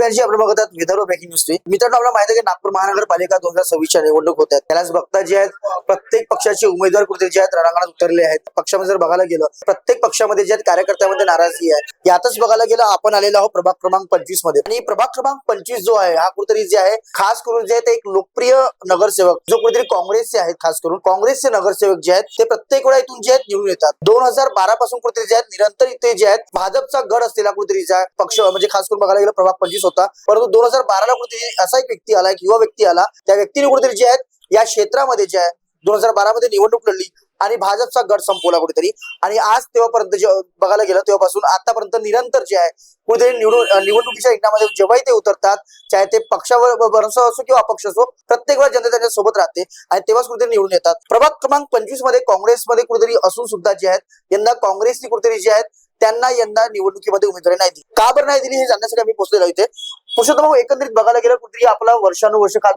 ब्याऐंशी आपण बघत आहात विदर्भ ब्रेकिंग न्यूज मित्रांनो आपल्याला माहिती आहे की नागपूर महानगरपालिका दोन हजार सव्वीसच्या निवडणूक होत आहेत त्यालाच बघता जे आहेत प्रत्येक पक्षाचे उमेदवार कुठे जे आहेत रणांगणात उतरले आहेत. पक्षामध्ये जर बघायला गेलं प्रत्येक पक्षामध्ये जे आहेत कार्यकर्त्यामध्ये नाराजगी आहे. यातच बघायला गेलं आपण आलेलो आहोत प्रभाग क्रमांक पंचवीसमध्ये. आणि प्रभाग क्रमांक पंचवीस जो आहे हा कुठेतरी जे आहे खास करून जे आहे ते एक लोकप्रिय नगरसेवक जो कुठेतरी काँग्रेसचे आहेत खास करून. काँग्रेसचे नगरसेवक जे आहेत ते प्रत्येक वेळा इथून जे आहेत निवडून येतात. दोन हजार बारा पासून कुठेतरी जे आहेत निरंतर इथे जे आहेत भाजपचा गड असलेला कुठेतरी पक्ष म्हणजे खास करून बघायला गेलं प्रभाग पंचवीस होता. परंतु दोन हजार बाराला कुठेतरी असा एक व्यक्ती आला एक युवा व्यक्ती आला त्या व्यक्तीने कुठेतरी जे आहेत या क्षेत्रामध्ये जे आहे दोन हजार बारामध्ये निवडणूक लढली आणि भाजपचा गट संपवला कुठेतरी. आणि आज तेव्हापर्यंत जे बघायला गेलं तेव्हापासून आतापर्यंत निरंतर जे आहे कुठेतरी निवडून निवडणुकीच्या रिंगणामध्ये जेव्हाही ते उतरतात चाहे ते पक्षावर भरोसा असो किंवा अपक्ष असो प्रत्येक वेळा जनता त्यांच्यासोबत राहते आणि तेव्हाच कुठेतरी निवडून येतात. प्रभाग क्रमांक पंचवीसमध्ये काँग्रेसमध्ये कुठेतरी असून सुद्धा जे आहेत यंदा काँग्रेसनी कुठेतरी जे आहेत त्यांना यंदा निवडणुकीमध्ये उमेदवारी नाही दिली. का बरं नाही दिली हे जाणण्यासाठी आम्ही पोहोचलेलो इथे. पुरुषोत्तम भाऊ, एकंदरीत बघायला गेलं कुठेतरी आपला वर्षानुवर्ष खास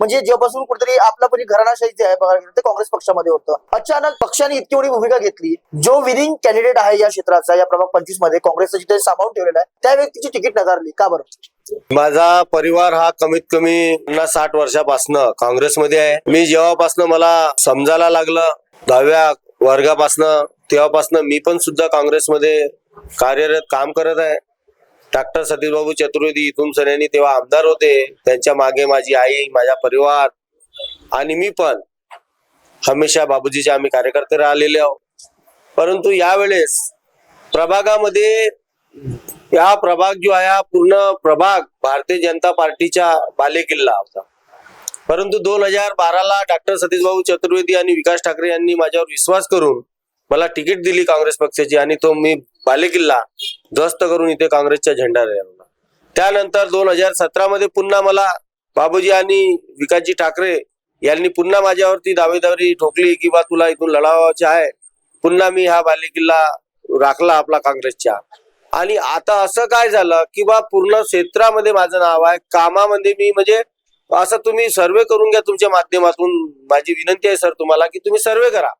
म्हणजे जेव्हापासून कुठेतरी आपला म्हणजे घराणाशाही जे आहे बघायला गेलं ते काँग्रेस पक्षामध्ये होतं. अचानक पक्षाने इतकी मोठी भूमिका घेतली जो विनिंग कॅन्डिडेट आहे या क्षेत्राचा या प्रभाग पंचवीसमध्ये काँग्रेसचं जिथे सामावून ठेवलेला आहे त्या व्यक्तीची तिकीट नकारली. का बरं? माझा परिवार हा कमीत कमी पन्नास साठ वर्षापासनं काँग्रेसमध्ये आहे. मी जेव्हापासनं मला समजायला लागलं दहाव्या वर्गापासनं तेव्हापासून मी पण सुद्धा काँग्रेसमध्ये कार्यरत काम करत आहे. डॉक्टर सतीशबाबू चतुर्वेदी इथून सन्यानी तेव्हा आमदार होते. त्यांच्या मागे माझी आई माझा परिवार आणि मी पण. हमेशा बाबूजीचे आम्ही कार्यकर्ते राहिलेले आहोत. परंतु यावेळेस प्रभागामध्ये या प्रभाग जो आहे हा पूर्ण प्रभाग भारतीय जनता पार्टीचा बालेकिल्ला होता. परंतु दोन हजार बाराला डॉक्टर सतीशबाबू चतुर्वेदी आणि विकास ठाकरे यांनी माझ्यावर विश्वास करून मला तिकीट दिली काँग्रेस पक्षाची आणि तो मी बालेकिल्ला ध्वस्त करून इथे काँग्रेसचा झेंडा लावला त्यानंतर दोन हजार सतरा मध्ये पुन्हा मला बाबूजी आणि विकासजी ठाकरे यांनी पुन्हा माझ्यावरती दावेदारी ठोकली की बा तुला इथून लढावायचे आहे. पुन्हा मी हा बालेकिल्ला राखला आपला काँग्रेसच्या. आणि आता असं काय झालं की बा पूर्ण क्षेत्रामध्ये माझं नाव आहे. कामामध्ये मी म्हणजे असं तुम्ही सर्वे करून घ्या तुमच्या माध्यमातून. माझी विनंती आहे सर तुम्हाला की तुम्ही सर्वे करा.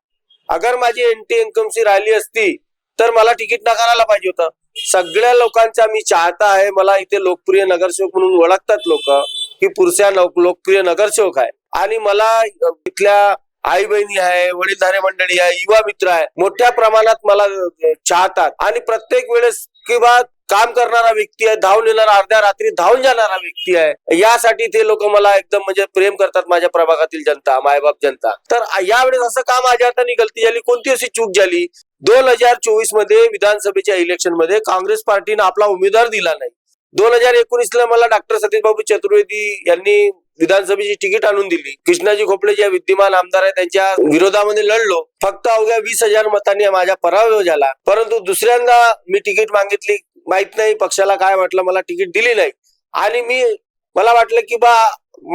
अगर माझी एनटी इन्कमची राहिली असती तर मला तिकीट नाकारायला पाहिजे होतं. सगळ्या लोकांचा मी चाहता आहे मला इथे लोकप्रिय नगरसेवक म्हणून ओळखतात लोक की पुरुषा लोकप्रिय नगरसेवक आहे. आणि मला इथल्या आई बहिणी आहे वडीलधारे मंडळी आहे युवा मित्र आहे मोठ्या प्रमाणात मला चाहतात. आणि प्रत्येक वेळेस किंवा काम करणारा व्यक्ती आहे धावून येणारा अर्ध्या रात्री धावून जाणारा व्यक्ती आहे. यासाठी ते लोक मला एकदम म्हणजे प्रेम करतात माझ्या प्रभागातील जनता मायबाप जनता. तर यावेळेस असं काम माझ्या हाताने गलती झाली कोणती अशी चूक झाली? दोन हजार चोवीसमध्ये विधानसभेच्या इलेक्शनमध्ये काँग्रेस पार्टीने आपला उमेदवार दिला नाही. दोन हजार एकोणीसला मला डॉक्टर सतीशबाबू चतुर्वेदी यांनी विधानसभेची तिकीट आणून दिली. कृष्णाजी खोपडे जे विद्यमान आमदार आहेत त्यांच्या विरोधामध्ये लढलो. फक्त अवघ्या वीस हजार मतांनी माझा पराभव झाला. परंतु दुसऱ्यांदा मी तिकीट मागितली. माहीत नाही पक्षाला काय वाटलं मला तिकीट दिली नाही. आणि मी मला वाटलं की बा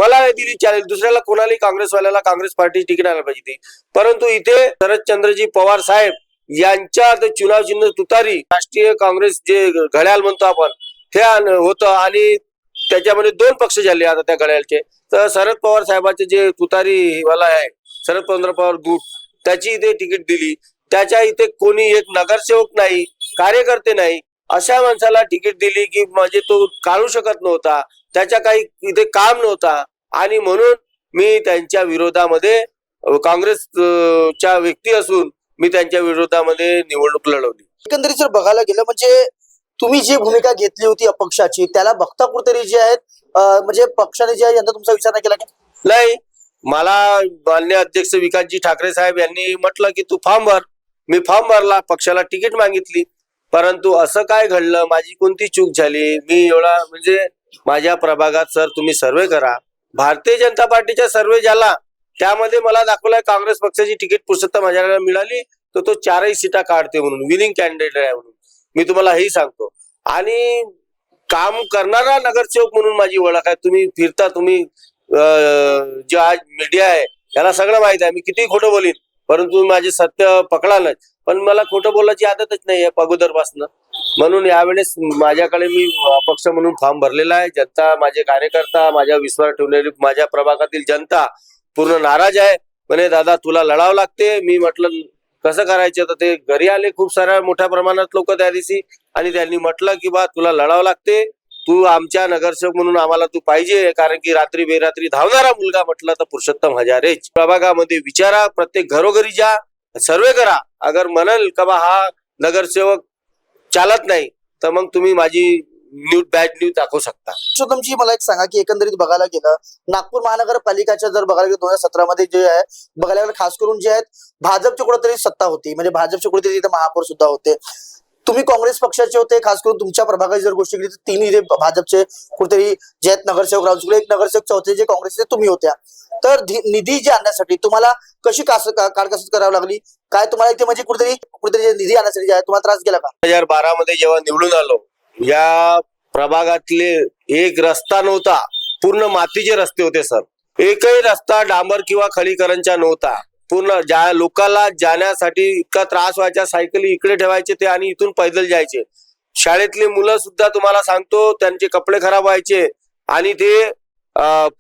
मला नाही दिली चालेल दुसऱ्याला कोणालाही काँग्रेसवाल्याला काँग्रेस पार्टी तिकीट आणायला पाहिजे. ती परंतु इथे शरदचंद्रजी पवार साहेब यांच्या चुनाव चिन्ह तुतारी राष्ट्रीय काँग्रेस जे घड्याळ म्हणतो आपण हे होतं. आणि त्याच्यामध्ये दोन पक्ष झाले आता त्या घड्याळचे. तर शरद पवार साहेबाचे जे तुतारी वाला आहे शरद चंद्र पवार गुट त्याची इथे तिकीट दिली. त्याच्या इथे कोणी एक नगरसेवक नाही कार्यकर्ते नाही अशा माणसाला तिकीट दिली की म्हणजे तो काढू शकत नव्हता त्याच्या काही इथे काम नव्हता. आणि म्हणून मी त्यांच्या विरोधामध्ये अ, काँग्रेस अ, च्या व्यक्ती असून मी त्यांच्या विरोधामध्ये निवडणूक लढवली. एकंदरीत जर बघायला गेलं म्हणजे तुम्ही जी भूमिका घेतली होती अपक्षाची त्याला बघता कुठेतरी जे आहेत म्हणजे पक्षाने जे आहे यंदा तुमचा विचार नाही केला का? नाही मला मान्य अध्यक्ष विकासजी ठाकरे साहेब यांनी म्हटलं की तू फॉर्म भर. मी फॉर्म भरला पक्षाला तिकीट मागितली. परंतु असं काय घडलं? माझी कोणती चूक झाली? मी एवढा म्हणजे माझ्या प्रभागात सर तुम्ही सर्वे करा. भारतीय जनता पार्टीचा सर्वे झाला त्यामध्ये मला दाखवलाय काँग्रेस पक्षाची तिकीट पुस्तक माझ्याकडे मिळाली. तर तो चारही सीटा काढते म्हणून विनिंग कॅन्डिडेट आहे म्हणून. मी तुम्हाला हेही सांगतो. आणि काम करणारा नगरसेवक म्हणून माझी ओळख आहे. तुम्ही फिरता तुम्ही जे आज मीडिया आहे त्याला सगळं माहीत आहे. मी किती खोटं बोलीन परंतु माझे सत्य पकडा नाही पण मला खोटं बोलायची आदतच नाही आहे अगोदरपासनं. म्हणून यावेळेस माझ्याकडे मी अपक्ष म्हणून फॉर्म भरलेला आहे. जनता माझे कार्यकर्ता माझ्या विश्वास ठेवणारी माझ्या प्रभागातील जनता पूर्ण नाराज आहे. म्हणे दादा तुला लढावं लागते. मी म्हटलं कसं करायचं? तर ते घरी आले खूप साऱ्या मोठ्या प्रमाणात लोक त्या दिवशी आणि त्यांनी म्हटलं की बा तुला लढावं लागते. तू आमच्या नगरसेवक म्हणून आम्हाला तू पाहिजे. कारण की रात्री बेरात्री धावणारा मुलगा म्हटलं तर पुरुषोत्तम हजारेच. प्रभागामध्ये विचारा. प्रत्येक घरोघरी जा. सर्वे करा. अगर म्हणाल का बा हा नगरसेवक चालत नाही तर मग तुम्ही माझी न्यूज बॅड न्यूज दाखवू शकता. तुमची मला एक सांगा की एकंदरीत बघायला गेलं नागपूर महानगरपालिकाच्या जर बघायला गेलं दोन हजार सतरा मध्ये जे आहे बघायला गेलं खास करून जे आहेत भाजपची कुठेतरी सत्ता होती. म्हणजे भाजपचे कुठेतरी तिथे महापौर सुद्धा होते. तुम्ही काँग्रेस पक्षाचे होते खास करून तुमच्या प्रभागाची जर गोष्ट केली तर तिन्ही जे भाजपचे कुठेतरी जे आहेत नगरसेवक राहू शकले एक नगरसेवक चौथे जे काँग्रेसचे तुम्ही होत्या. तर निधी जे आणण्यासाठी तुम्हाला कशी कास करावी लागली? काय तुम्हाला इथे म्हणजे कुठेतरी कुठेतरी निधी आणण्यासाठी जे आहे तुम्हाला त्रास गेला का? दोन हजार बारा मध्ये जेव्हा निवडून आलो या प्रभागातले एक रस्ता नव्हता पूर्ण मातीचे रस्ते होते सर. एकही रस्ता डांबर किंवा खडीकरणचा नव्हता. पूर्ण ज्या लोकांना जाण्यासाठी इतका त्रास व्हायचा सायकली इकडे ठेवायचे ते आणि इथून पैदल जायचे. शाळेतली मुलं सुद्धा तुम्हाला सांगतो त्यांचे कपडे खराब व्हायचे आणि ते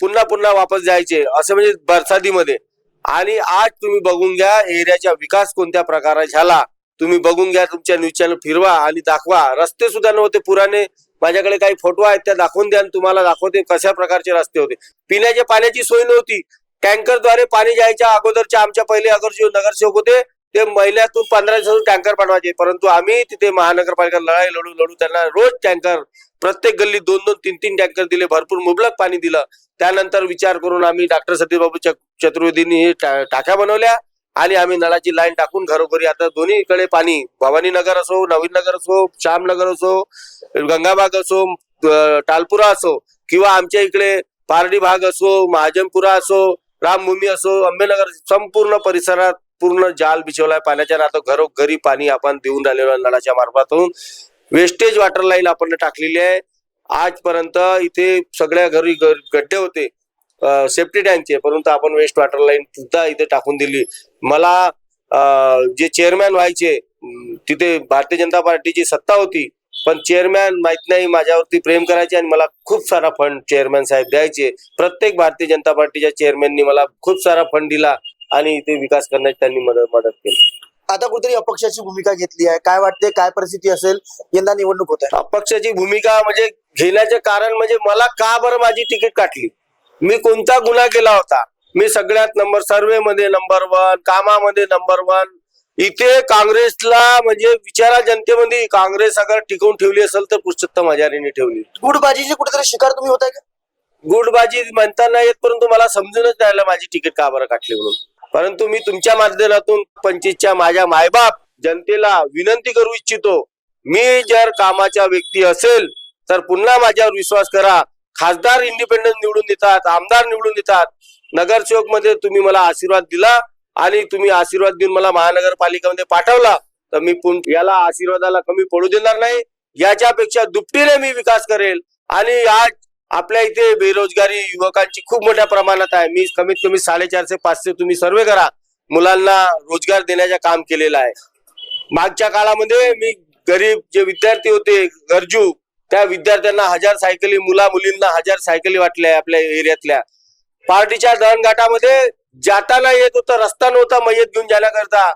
पुन्हा पुन्हा वापस जायचे. असं म्हणजे बरसातीमध्ये. आणि आज तुम्ही बघून घ्या एरियाचा विकास कोणत्या प्रकारे झाला. तुम्ही बघून घ्या तुमच्या न्यूज चॅनल फिरवा आणि दाखवा. रस्ते सुद्धा नव्हते पुराने. माझ्याकडे काही फोटो आहेत त्या दाखवून द्या आणि तुम्हाला दाखवते कशा प्रकारचे रस्ते होते. पिण्याच्या पाण्याची सोय नव्हती. टँकरद्वारे पाणी जायच्या अगोदरच्या आमच्या पहिले अगर जे नगरसेवक होते. ते महिन्यातून पंधरा दिवसातून टँकर पाठवायचे परंतु आम्ही तिथे महानगरपालिका लढाई लढू लढू त्यांना रोज टँकर प्रत्येक गल्ली दोन दोन तीन तीन टँकर दिले. भरपूर मुबलक पाणी दिलं. त्यानंतर विचार करून आम्ही डॉक्टर सतीबाबू चतुर्वेदींनी हे टाक्या बनवल्या आणि आम्ही नळाची लाईन टाकून घरोघरी आता दोन्हीकडे पाणी भवानी नगर असो नवीन नगर असो श्यामनगर असो गंगाबाग असो टालपुरा असो किंवा आमच्या इकडे पारडी भाग असो महाजनपुरा असो रामभूमी असो अंबेनगर संपूर्ण परिसरात पूर्ण जाल बिछवलाय. पाण्याच्या आणि आता घरोघरी पाणी आपण देऊन राहिलेलो आहे नळाच्या मार्फातून. वेस्टेज वॉटर लाईन आपण टाकलेली आहे. आजपर्यंत इथे सगळ्या घरी गड्डे होते. सेफ्टी टँकचे परंतु आपण वेस्ट वॉटर लाईन सुद्धा इथे टाकून दिली. मला जे चेअरमॅन व्हायचे तिथे भारतीय जनता पार्टीची सत्ता होती. पण चेअरमॅन माहीत नाही माझ्यावरती प्रेम करायचे आणि मला खूप सारा फंड चेअरमॅन साहेब द्यायचे. प्रत्येक भारतीय जनता पार्टीच्या चेअरमॅननी मला खूप सारा फंड दिला आणि इथे विकास करण्याची त्यांनी मदत मदत केली. आता कुठेतरी अपक्षाची भूमिका घेतली आहे. काय वाटते काय परिस्थिती असेल? यंदा निवडणूक होत आहे. अपक्षाची भूमिका म्हणजे घेण्याचे कारण म्हणजे मला का बरं माझी तिकीट काटली? मी कोणता गुन्हा केला होता? मी सगळ्यात नंबर सर्वे मध्ये नंबर वन कामामध्ये नंबर वन इथे काँग्रेसला म्हणजे विचारा जनतेमध्ये काँग्रेस अगर टिकवून ठेवली असेल तर पुरुषोत्तम हजारेने ठेवली. गुडबाजीची कुठेतरी शिकार तुम्ही होताय का? गुडबाजी म्हणता नाही येत परंतु मला समजूनच राहिलं माझी तिकीट का बरं काटली म्हणून. परंतु मी तुमच्या माध्यमातून पंचवीसच्या माझ्या मायबाप जनतेला विनंती करू इच्छितो मी जर कामाचा व्यक्ती असेल तर पुन्हा माझ्यावर विश्वास करा. खासदार इंडिपेंडन्स निवडून देतात आमदार निवडून देतात. नगरसेवकमध्ये तुम्ही मला आशीर्वाद दिला. आणि तुम्ही आशीर्वाद देऊन मला महानगरपालिकेमध्ये पाठवला तर मी याला आशीर्वादाला कमी पडू देणार नाही. याच्यापेक्षा दुपटीने मी विकास करेल. आणि आज आपल्या इथे बेरोजगारी युवकांची खूप मोठ्या प्रमाणात आहे. मी कमीत कमी साडेचारशे पाचशे तुम्ही सर्वे करा. मुलांना रोजगार देण्याचे काम केलेलं आहे. मागच्या काळामध्ये मी गरीब जे विद्यार्थी होते गरजू त्या विद्यार्थ्यांना हजार सायकली मुला मुलींना हजार सायकली वाटल्या आपल्या एरियातल्या. पार्टीच्या दळणघाटामध्ये जाताना येत होता रस्ता नव्हता मयत घेऊन जाण्याकरता.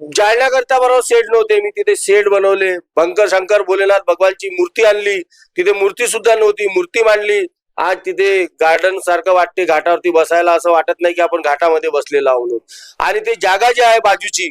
जाण्याकरता बरोबर शेड नव्हते. मी तिथे शेड बनवले. भंकर शंकर भोलेनाथ भगवानची मूर्ती आणली. तिथे मूर्ती सुद्धा नव्हती. मूर्ती मांडली. आज तिथे गार्डन सारखं वाटते. घाटावरती बसायला असं वाटत नाही की आपण घाटामध्ये बसलेलो आहोत. आणि ते जागा जी आहे बाजूची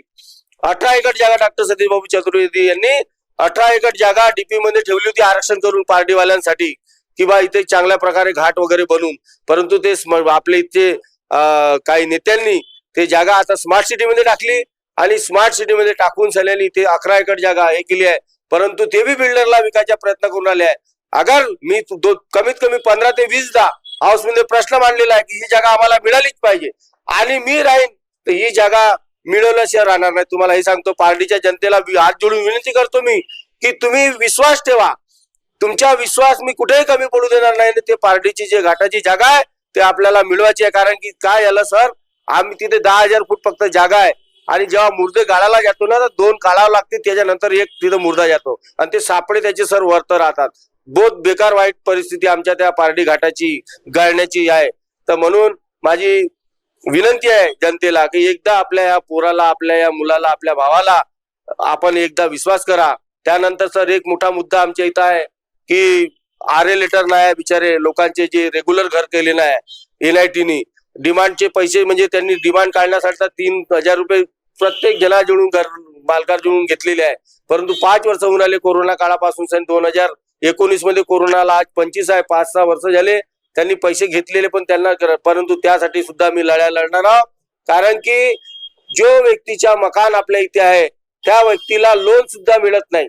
अठरा एकर जागा डॉक्टर सतीश बाबू चतुर्वेदी यांनी अठरा एकर जागा डीपी मध्ये ठेवली होती आरक्षण करून पार्टीवाल्यांसाठी. किंवा इथे चांगल्या प्रकारे घाट वगैरे बनून. परंतु ते आपले इथे काही नेत्यांनी ते जागा आता स्मार्ट सिटी मध्ये टाकली आणि स्मार्ट सिटी मध्ये टाकून झालेली ते अकरा एकर जागा हे केली आहे. परंतु ते बी बिल्डरला विकायचा प्रयत्न करून आले आहे. अगर मी कमीत कमी पंधरा ते वीस दा प्रश्न मांडलेला आहे की ही जागा आम्हाला मिळालीच पाहिजे आणि मी राहीन तर ही जागा मिळवल्याशिवाय राहणार नाही. तुम्हाला हे सांगतो पार्टीच्या जनतेला हात जोडून विनंती करतो मी की तुम्ही विश्वास ठेवा. तुमचा विश्वास मी कुठेही कमी पडू देणार नाही ते पार्टीची जे घाटाची जागा आहे ते आपल्याला मिळवायचे आहे. कारण की काय झालं सर? आम्ही तिथे दहा हजार फूट फक्त जागा आहे. आणि जेव्हा मुर्दे गाळायला जातो ना तर दोन काढावं लागते त्याच्यानंतर एक तिथं मुर्दा जातो. आणि ते सापडे त्याचे सर वरत राहतात. बहुत बेकार वाईट परिस्थिती आमच्या त्या पारडी घाटाची गाळण्याची आहे. तर म्हणून माझी विनंती आहे जनतेला की एकदा आपल्या या पोराला आपल्या या मुलाला आपल्या भावाला आपण एकदा विश्वास करा. त्यानंतर सर एक मोठा मुद्दा आमच्या इथं आहे की आर लेटर नाही बिचारे लोकांचे जे रेग्युलर घर केले नाही एनआयटीनी डिमांडचे पैसे म्हणजे त्यांनी डिमांड काढण्यासाठी तीन हजार रुपये प्रत्येक जणाजवळून घर मालकाजवळून घेतलेले आहे. परंतु पाच वर्ष होऊन आले कोरोना काळापासून सन दोन हजार एकोणीसमध्ये कोरोनाला आज पंचवीस आहे पाच सहा वर्ष झाले. त्यांनी पैसे घेतलेले पण त्यांना परंतु त्यासाठी सुद्धा मी लढ्या लढणार आहोत. कारण की जो व्यक्तीच्या मकान आपल्या इथे आहे त्या व्यक्तीला लोन सुद्धा मिळत नाही.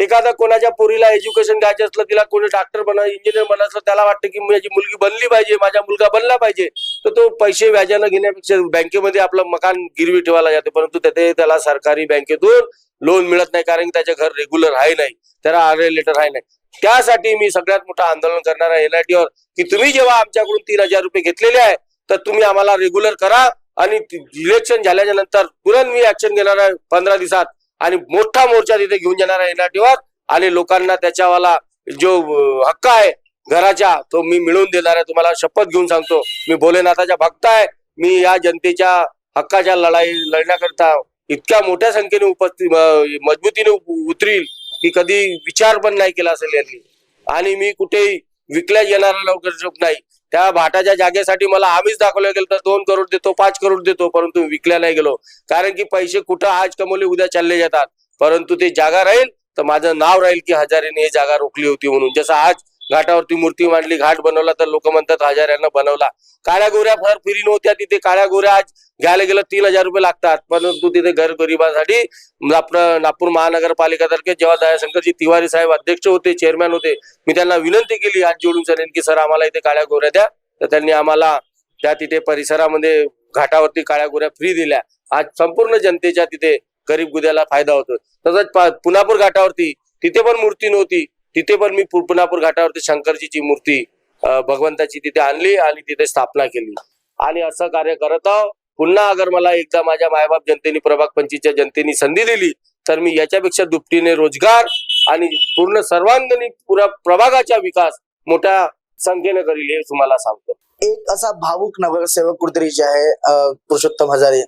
एखादा कोणाच्या पोरीला एज्युकेशन घ्यायचं असलं तिला कोणी डॉक्टर बना इंजिनियर बनायचं त्याला वाटतं की माझी मुलगी बनली पाहिजे माझा मुलगा बनला पाहिजे. तर तो पैसे व्याजानं घेण्यापेक्षा बँकेमध्ये आपलं मकान गिरवी ठेवायला जाते परंतु त्याचे त्याला सरकारी बँकेतून लोन मिळत नाही कारण की घर रेग्युलर आहे नाही. त्याला आर लेटर आहे नाही. त्यासाठी मी सगळ्यात मोठं आंदोलन करणार आहे. एनआयटीवर वर की तुम्ही जेव्हा आमच्याकडून तीन हजार रुपये घेतलेले आहे तर तुम्ही आम्हाला रेग्युलर करा आणि इलेक्शन झाल्याच्यानंतर तुरंत मी ऍक्शन घेणार आहे पंधरा दिवसात. आणि मोठा मोर्चा तिथे घेऊन जाणार आहे एनआरटीवर आणि लोकांना त्याच्यावाला जो हक्क आहे घराच्या तो मी मिळवून देणार आहे. तुम्हाला शपथ घेऊन सांगतो. मी भोलेनाथाचा भक्त आहे. मी या जनतेच्या हक्काच्या लढाई लढण्याकरता इतक्या मोठ्या संख्येने उपस्थित मजबूतीने उतरील की कधी विचार पण नाही केला असेल यांनी. आणि मी कुठेही विकल्या येणारा लवकर नाही. त्या भाटाच्या जागेसाठी मला आम्हीच दाखवलं गेलं तर दोन करोड देतो पाच करोड देतो परंतु विकल्या नाही गेलो. कारण की पैसे कुठं आज कमवले उद्या चालले जातात. परंतु ते जागा राहील तर माझं नाव राहील की हजारेने ही जागा रोखली होती म्हणून. जसं आज घाटावरती मूर्ती मांडली घाट बनवला तर लोक म्हणतात हजारांना बनवला. काळ्या गोऱ्या फार फिरी नव्हत्या तिथे. काळ्या गोऱ्या आज घ्यायला गेलं तीन हजार रुपये लागतात. परंतु तिथे घर गरिबासाठी आपलं नागपूर महानगरपालिकातर्फे जेव्हा दयाशंकरजी तिवारी साहेब अध्यक्ष होते चेअरमॅन होते मी त्यांना विनंती केली आज जोडून सरेन की सर आम्हाला इथे काळ्या गोऱ्या द्या. तर त्यांनी आम्हाला त्या तिथे परिसरामध्ये घाटावरती काळ्या गोऱ्या फ्री दिल्या. आज संपूर्ण जनतेच्या तिथे गरीब गुद्याला फायदा होतो तसंच पुनापूर घाटावरती तिथे पण मूर्ती नव्हती. तिथे पण मी पु- घाटावरती शंकरजीची मूर्ती भगवंताची तिथे आणली आणि तिथे स्थापना केली. आणि असं कार्य करत आहो पुन्हा अगर मला एकदा माझ्या मायबाप जनतेने प्रभाग पंचीच्या जनतेने संधी दिली तर मी याच्यापेक्षा दुपटीने रोजगार आणि पूर्ण सर्वांगणी पुरा प्रभागाचा विकास मोठ्या संख्येने करील हे तुम्हाला सांगतो. एक असा भावुक नगरसेवक कुठेतरी जे आहे पुरुषोत्तम हजारे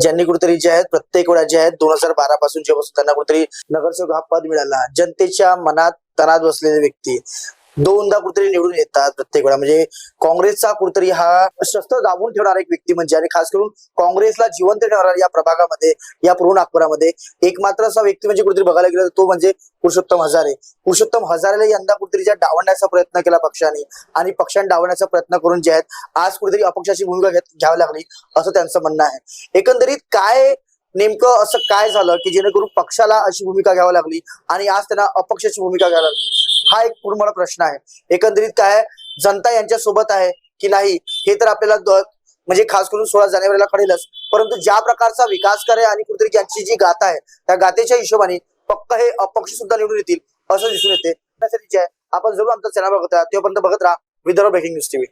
ज्यांनी कुठेतरी जे आहेत प्रत्येक वेळा जे आहेत दोन हजार बारा पासून जेव्हापासून त्यांना कुठेतरी नगरसेवक हा पद मिळाला. जनतेच्या मनात तणात बसलेली व्यक्ती. दोनदा कुठतरी निवडून येतात प्रत्येक वेळा. म्हणजे काँग्रेसचा कुठतरी हा शस्त्र दाबून ठेवणारा एक व्यक्ती म्हणजे आणि खास करून काँग्रेसला जिवंत ठेवणारा या प्रभागामध्ये या पूर्ण नागपुरामध्ये एक मात्र असा व्यक्ती म्हणजे कुठेतरी बघायला गेलं तो म्हणजे पुरुषोत्तम हजारे. पुरुषोत्तम हजारेला यंदा कुठेतरी ज्या डावण्याचा प्रयत्न केला पक्षाने आणि पक्षाने डावण्याचा प्रयत्न करून जे आहेत आज कुठेतरी अपक्षाची भूमिका घ्यावी लागली असं त्यांचं म्हणणं आहे. एकंदरीत काय नेमकं असं काय झालं की जेणेकरून पक्षाला अशी भूमिका घ्यावी लागली आणि आज त्यांना अपक्षाची भूमिका घ्यावी लागली? हा एक पूर्ण मला प्रश्न आहे. एकंदरीत काय जनता यांच्या सोबत आहे की नाही हे तर आपल्याला म्हणजे खास करून सोळा जानेवारीला कळेलच. परंतु ज्या प्रकारचा विकास करे आणि कुठेतरी त्यांची जी गाथा आहे त्या गाथेच्या हिशोबाने पक्क हे अपक्ष सुद्धा निवडून येतील असं दिसून येते. आपण जरूर आमचा चॅनल बघत आहात तोपर्यंत बघत राहा विदर्भ ब्रेकिंग न्यूज टीव्ही.